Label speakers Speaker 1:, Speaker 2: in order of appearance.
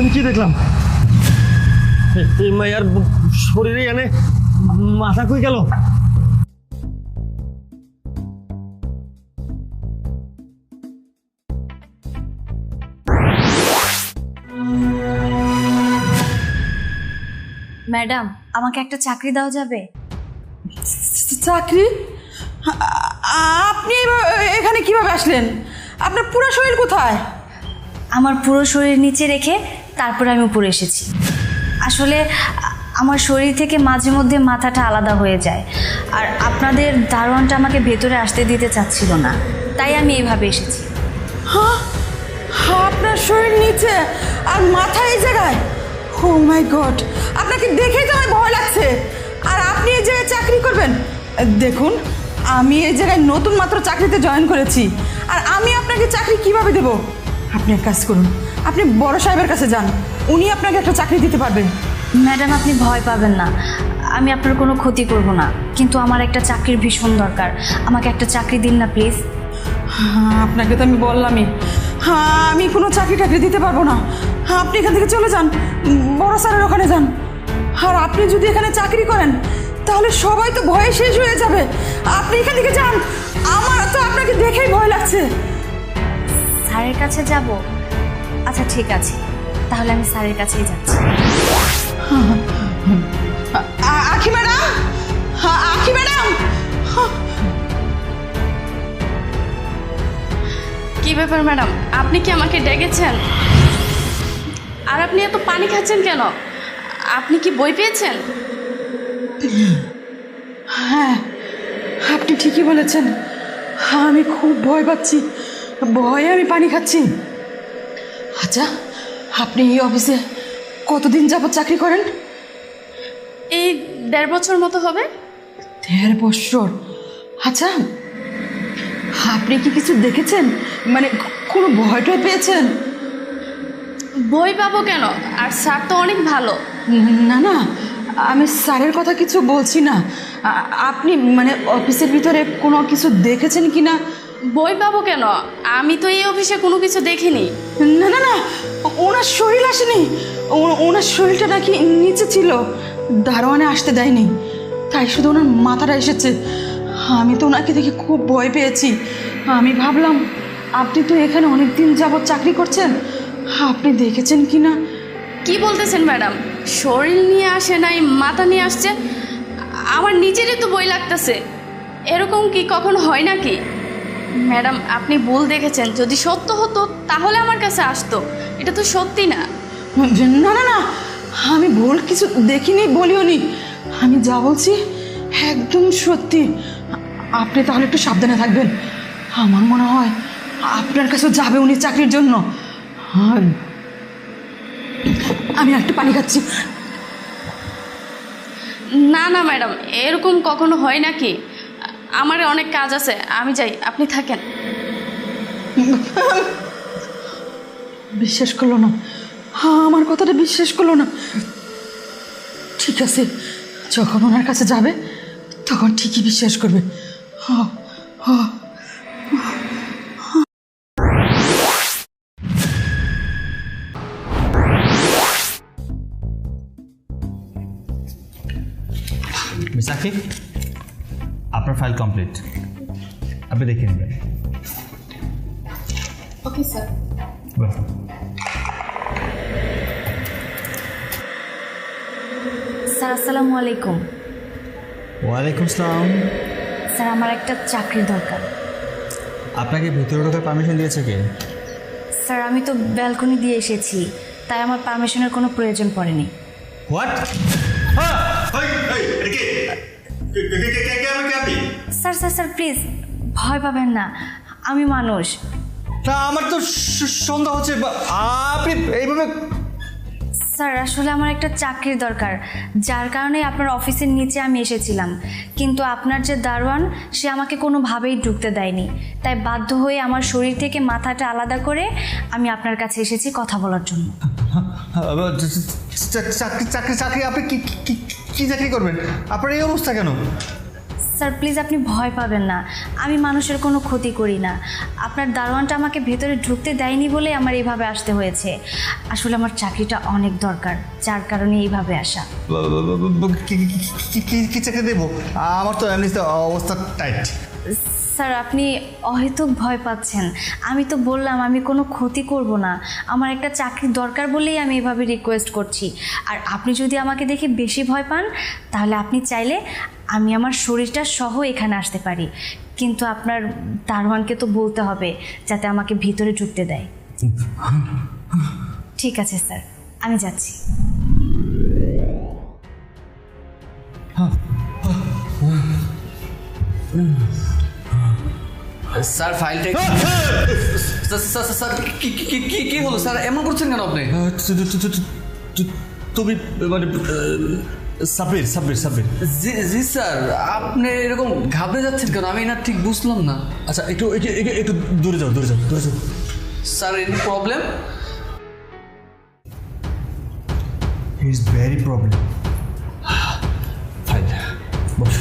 Speaker 1: আমি কি দেখলাম? এই মাইয়ার শরীরে এনে মাথা কই গেল?
Speaker 2: ম্যাডাম আমাকে একটা চাকরি দেওয়া যাবে?
Speaker 3: চাকরি? আপনি এখানে কীভাবে আসলেন? আপনার পুরো শরীর কোথায়?
Speaker 2: আমার পুরো শরীর নিচে রেখে তারপরে আমি উপরে এসেছি। আসলে আমার শরীর থেকে মাঝে মধ্যে মাথাটা আলাদা হয়ে যায়। আর আপনাদের দারোয়ানটা আমাকে ভেতরে আসতে দিতে চাচ্ছিল না। তাই আমি এইভাবে এসেছি।
Speaker 3: হ্যাঁ? আপনার শরীর নিচে আর মাথা এই জায়গায়? ও মাই গড আপনাকে দেখেই তো আমার ভয় লাগছে। আর আপনি এই জায়গায় চাকরি করবেন? দেখুন, আমি এই জায়গায় নতুন মাত্র চাকরিতে জয়েন করেছি। আর আমি আপনাকে চাকরি কীভাবে দেব? আপনি এক কাজ করুন আপনি বড় সাহেবের কাছে যান উনি আপনাকে একটা চাকরি দিতে পারবেন।
Speaker 2: ম্যাডাম আপনি ভয় পাবেন না। আমি আপনার কোনো ক্ষতি করব না কিন্তু আমার একটা চাকরির ভীষণ দরকার। আমাকে একটা চাকরি দিন না প্লিজ।
Speaker 3: হ্যাঁ আপনাকে তো আমি বললামই। হ্যাঁ আমি কোনো চাকরি টাকরি দিতে পারব না। হ্যাঁ আপনি এখান থেকে চলে যান বড় স্যারের ওখানে যান। আর আপনি যদি এখানে চাকরি করেন তাহলে সবাই তো ভয়ে শেষ হয়ে যাবে। আপনি এখান থেকে যান আমার তো আপনাকে দেখেই ভয় লাগছে।
Speaker 2: স্যারের কাছে যাব? আচ্ছা ঠিক আছে। তাহলে আমি স্যারের কাছেই যাচ্ছি।
Speaker 3: আখি ম্যাডাম! হ্যাঁ আখি ম্যাডাম!
Speaker 4: কি ব্যাপার ম্যাডাম? আপনি কি আমাকে ডেকেছেন? আর আপনি এত পানি খাচ্ছেন কেন? আপনি কি বই পেয়েছেন?
Speaker 3: হ্যাঁ আপনি ঠিকই বলেছেন। আমি খুব ভয় পাচ্ছি। ভয়ে আমি পানি খাচ্ছি। আচ্ছা আপনি এই অফিসে কতদিন যাবত চাকরি করেন?
Speaker 4: এই দেড় বছর মতো হবে।
Speaker 3: দেড় বছর? আচ্ছা আপনি কি কিছু দেখেছেন? মানে কোনো ভয় টয় পেয়েছেন?
Speaker 4: বই পাবো কেন? আর স্যার তো অনেক ভালো।
Speaker 3: না না আমি স্যারের কথা কিছু বলছি না। আপনি মানে অফিসের ভিতরে কোনো কিছু দেখেছেন কি না
Speaker 4: বই পাবো কেন? আমি তো এই অফিসে কোনো কিছু দেখিনি।
Speaker 3: না না না ওনার শরীর আসেনি। ওনার শরীরটা নাকি নিচে ছিল। দারোয়ানে আসতে দেয়নি। তাই শুধু ওনার মাথাটা এসেছে। আমি তো ওনাকে দেখে খুব ভয় পেয়েছি। আমি ভাবলাম আপনি তো এখানে অনেক দিন যাবৎ চাকরি করছেন। আপনি দেখেছেন কি না?
Speaker 4: কি বলতেছেন ম্যাডাম? শরীর নিয়ে আসে নাই মাথা নিয়ে আসছে। আমার নিজেরই তো বই লাগতেছে। এরকম কি কখন হয় নাকি? ম্যাডাম আপনি ভুল দেখেছেন। যদি সত্য হতো তাহলে আমার কাছে আসতো। এটা তো সত্যি না।
Speaker 3: না না না। আমি ভুল কিছু দেখিনি বলিওনি। আমি যা বলছি একদম সত্যি। আপনি তাহলে একটু সাবধানে থাকবেন। আমার মনে হয় আপনার কাছেও যাবে উনি চাকরির জন্য। আমি একটু পানি খাচ্ছি।
Speaker 4: না না ম্যাডাম এরকম কখনো হয় নাকি? আমার অনেক কাজ আছে আমি যাই আপনি থাকেন।
Speaker 3: বিশ্বাস করল না। হ্যাঁ আমার কথাটা বিশ্বাস করল না। ঠিক আছে যখন ওনার কাছে যাবে তখন ঠিকই বিশ্বাস করবে। হ্যাঁ হ্যাঁ।
Speaker 5: আপনার ফাইল কমপ্লিট আপনি দেখে নেবেন।
Speaker 4: ওকে স্যার
Speaker 5: ওয়েলকাম
Speaker 2: স্যার আসসালামু আলাইকুম।
Speaker 5: ওয়ালাইকুম আসসালাম।
Speaker 2: স্যার আমার একটা চাকরি দরকার।
Speaker 5: আপনাকে ভিতরে ঢোকার পারমিশন দিয়েছে কে?
Speaker 2: স্যার আমি তো ব্যালকনি দিয়ে এসেছি তাই আমার পারমিশনের কোনো প্রয়োজন পড়েনি।
Speaker 5: What
Speaker 2: sir sir sir please ভয় পাবেন না। আমি মানুষ।
Speaker 5: না আমার তো সন্দেহ হচ্ছে আপনি এইভাবে
Speaker 2: স্যার আসলে আমার একটা চাকরির দরকার। যার কারণে আপনার অফিসের নিচে আমি এসেছিলাম। কিন্তু আপনার যে দারোয়ান সে আমাকে কোনোভাবেই ঢুকতে দেয়নি। তাই বাধ্য হয়ে আমার শরীর থেকে মাথাটা আলাদা করে আমি আপনার কাছে এসেছি কথা বলার জন্য।
Speaker 5: চাকরি চাকরি চাকরি আপনি কি কি- চাকরি করবেন? আপনার এই অবস্থা কেন?
Speaker 2: স্যার প্লিজ আপনি ভয় পাবেন না। আমি মানুষের কোনো ক্ষতি করি না। আপনার দারোয়ানটা আমাকে ভেতরে ঢুকতে দেয়নি বলে আমার এইভাবে আসতে হয়েছে। আসলে আমার চাকরিটা অনেক দরকার যার কারণে এইভাবে আসা।
Speaker 5: কি- চাকরি দেবো? আমার তো এমনিতে অবস্থা টাইট।
Speaker 2: স্যার, আপনি অহেতুক ভয় পাচ্ছেন। আমি তো বললাম, আমি কোনো ক্ষতি করব না। আমার একটা চাকরির দরকার বলেই আমি এভাবে রিকোয়েস্ট করছি। আর আপনি যদি আমাকে দেখে বেশি ভয় পান, তাহলে আপনি চাইলে আমি আমার শরীরটা সহ এখানে আসতে পারি। কিন্তু আপনার দারোয়ানকে তো বলতে হবে, যাতে আমাকে ভিতরে ঢুকতে দেয়। ঠিক আছে, স্যার। আমি যাচ্ছি।
Speaker 6: স্যার ফাইলটা স্যার কি কি কি হলো? স্যার এমন করছেন কেন আপনি?
Speaker 1: তুমি মানে সাবির সাবির সাবির
Speaker 6: জি জি স্যার আপনি এরকম ঘাবড়ে যাচ্ছেন কেন? আমি না ঠিক বুঝলাম না।
Speaker 1: আচ্ছা একটু একটু দূরে যাও দূরে যাও দূরে যাও।
Speaker 6: Sir any problem
Speaker 5: is very problem file boss.